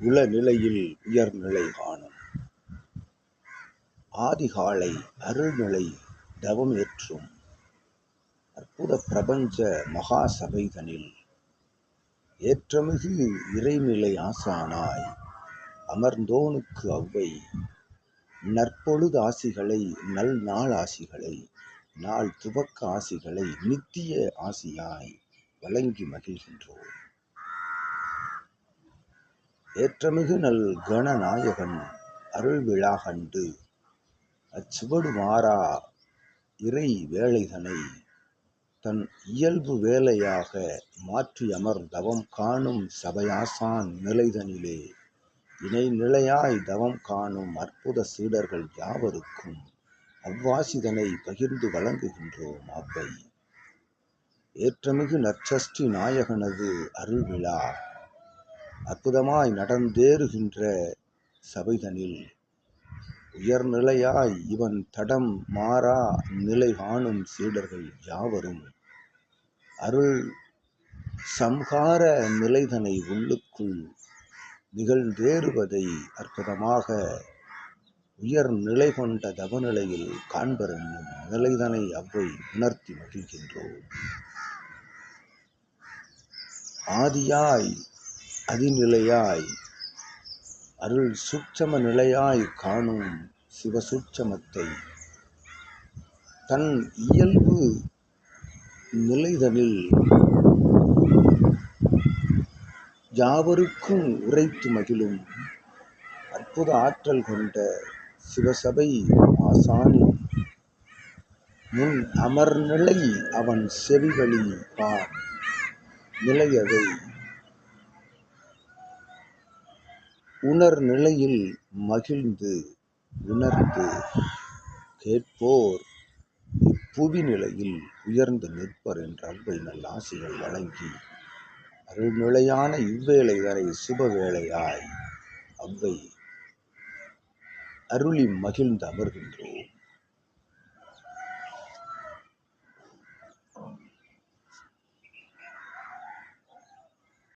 உளநிலையில் உயர்நிலை காணும். ஆதிகாலை அருள்நிலை தவம் ஏற்றும் அற்புத பிரபஞ்ச மகா சபைதனில் ஏற்றமிகு இறைநிலை ஆசானாய் அமர்ந்தோனுக்கு அவ்வை நற்பொழுது ஆசிகளை நல் நாள் ஆசிகளை நாள் துவக்க ஆசிகளை நித்திய ஆசியாய் வழங்கி மகிழ்கின்றோம். ஏற்றமிகு நல் கணநாயகன் அருள் விழா கண்டு அச்சுவடு மாறா இறை வேலைதனை தன் இயல்பு வேலையாக மாற்றி அமர் தவம் காணும் சபையாசான் நிலைதனிலே. இணை நிலையாய் தவம் காணும் அற்புத சீடர்கள் யாவருக்கும் அவ்வாசிதனை பகிர்ந்து வழங்குகின்றோம் அவ்வை. ஏற்றமிகு நற்சஷ்டி நாயகனது அருள் விழா அற்புதமாய் நடந்தேறுகின்ற சபைதனில் உயர்நிலையாய் இவன் தடம் மாறா நிலை காணும் சீடர்கள் யாவரும். அருள் சம்ஹார நிலைதனை உள்ளுக்குள் நிகழ்ந்தேறுவதை அற்புதமாக உயர் நிலை கொண்ட தவநிலையில் காண்பர் என்னும் நிலைதனை அவ்வை உணர்த்தி மகிழ்கின்றோம். ஆதியாய் அதிநிலையாய் அருள் சூட்சம நிலையாய் காணும் சிவசூட்சமத்தை. தன் இயல்பு நிலைதனில் யாவருக்கும் உரைத்து மகிழும் அற்புத ஆற்றல் கொண்ட சிவசபை ஆசானின் முன் அமர்நிலை அவன் செவிகளில் பார் நிலையதை உணர் நிலையில் மகிழ்ந்து உணர்ந்து கேட்போர். இப்புவி நிலையில் உயர்ந்து நிற்பர் என்ற அன்பை நல்ல ஆசைகள் வழங்கி அருள்நிலையான இவ்வேளை வரை சுப வேளையாய் அவ்வை அருளி மகிழ்ந்து அமர்கின்றோம்